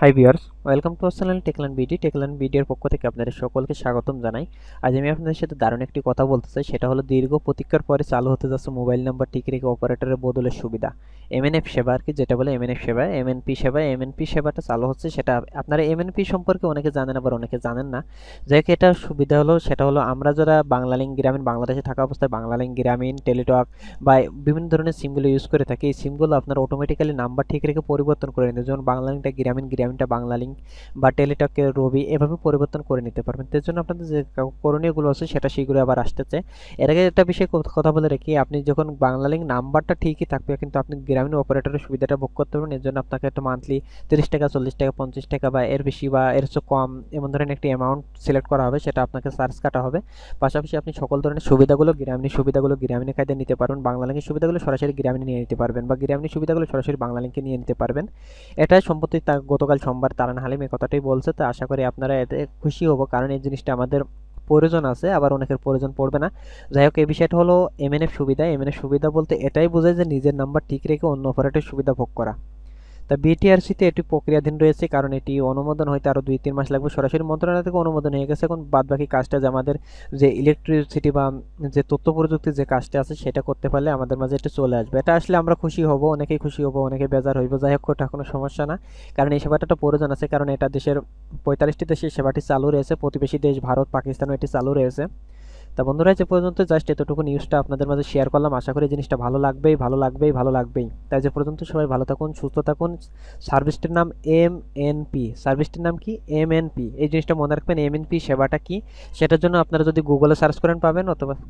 Hi viewers, welcome to channel Techlan BD Techlan বিডির পক্ষ থেকে আপনাদের সকলকে স্বাগতম জানাই। আজ আমি আপনাদের সাথে দারুণ একটি কথা বলতে চাই, সেটা হলো দীর্ঘ প্রতীক্ষার পরে চালু হতে যাচ্ছে মোবাইল নাম্বার, ঠিক রেখে অপারেটরের বদলের সুবিধা। এমএনএফ সেবা আর কি, যেটা বলে এমএনএফ সেবা এমএনপি সেবা এমএনপি সেবাটা চালু হচ্ছে, সেটা আপনারা এমএনপি সম্পর্কে অনেকে জানেন আবার অনেকে জানেন না। যাই হোক, এটা সুবিধা হলো, সেটা হলো আমরা যারা বাংলালিঙ্ক গ্রামীণ, বাংলাদেশে থাকা অবস্থায় বাংলালিঙ্ক গ্রামীণ, টেলিটক বা বিভিন্ন ধরনের সিমগুলো ইউজ করে থাকি, এই সিমগুলো আপনার অটোমেটিক্যালি নাম্বার ঠিক রেখে পরিবর্তন করে নিতে যেমন বাংলালিঙ্কটা গ্রামীণ, গ্রামীণটা বাংলালিঙ্ক বা টেলিটকে রবি এভাবে পরিবর্তন করে নিতে পারবেন। তার জন্য আপনাদের যে করণীয়গুলো আছে সেটা শীঘ্রই আবার আসতেছে এর আগে একটা বিষয় কথা- বলে রাখি, আপনি যখন বাংলালিঙ্ক নাম্বারটা ঠিকই থাকবে, কিন্তু আপনি গ্রামীণ অপারেটরের সুবিধাটা ভোগ করতে পারবেন। এর জন্য আপনাকে একটা মান্থলি তিরিশ টাকা, চল্লিশ টাকা, পঞ্চাশ টাকা বা এর বেশি বা এর চেয়ে কম এমন ধরনের একটি অ্যামাউন্ট সিলেক্ট করা হবে, সেটা আপনাকে চার্জ কাটা হবে। পাশাপাশি আপনি সকল ধরনের সুবিধাগুলো গ্রামীণ সুবিধাগুলো গ্রামীণ কায়দায় নিতে পারবেন। বাংলালিঙ্কের সুবিধাগুলো সরাসরি গ্রামীণ নিয়ে নিতে পারবেন বা গ্রামীণ সুবিধাগুলো সরাসরি বাংলালিঙ্কে নিয়ে নিতে পারবেন। এটাই সম্প্রতি তা গতকাল সোমবার তারান হালিম এই কথাটাই বলছে, তো আশা করি আপনারা এতে খুশি হব। কারণ এই জিনিসটা আমাদের প্রয়োজন আছে, আবার অনেকের প্রয়োজন পড়বে না। যাই হোক, এই বিষয়টা হলো এমএনএফ সুবিধা। এমএনএফ সুবিধা বলতে এটাই বোঝায় যে নিজের নাম্বার ঠিক রেখে অন্য অপারেটের সুবিধা ভোগ করা। তা বিটিআরসিতে এটি প্রক্রিয়াধীন রয়েছে, কারণ এটি অনুমোদন হইতে আরও দুই তিন মাস লাগবে। সরাসরি মন্ত্রণালয় থেকে অনুমোদন হয়ে গেছে। এখন বাদবাকি কাজটা যে আমাদের যে ইলেকট্রিসিটি বা যে তথ্য প্রযুক্তির যে কাজটা আছে, সেটা করতে পারলে আমাদের মাঝে এটা চলে আসবে। এটা আসলে আমরা খুশি হব, অনেকেই খুশি হব, অনেকে বেজার হইব, যাই হোক, ওটা কোনো সমস্যা না। কারণ এই সেবাটা প্রয়োজন আছে, কারণ এটা দেশের পঁয়তাল্লিশটি দেশে সেবাটি চালু রয়েছে। প্রতিবেশী দেশ, ভারত, পাকিস্তানও এটি চালু রয়েছে। তা বন্ধুরা যে পর্যন্ত জাস্ট এতটুকু নিউজটা আপনাদের মাঝে শেয়ার করলাম। আশা করি জিনিসটা ভালো লাগবেই ভালো লাগবেই ভালো লাগবেই। তাই যে পর্যন্ত সবাই ভালো থাকুন, সুস্থ থাকুন। সার্ভিসটির নাম এম এন পি সার্ভিসটির নাম কি? এম এন পি এই জিনিসটা মনে রাখবেন এম এন পি সেবাটা কি? সেটার জন্য আপনারা যদি গুগলে সার্চ করেন পাবেন অথবা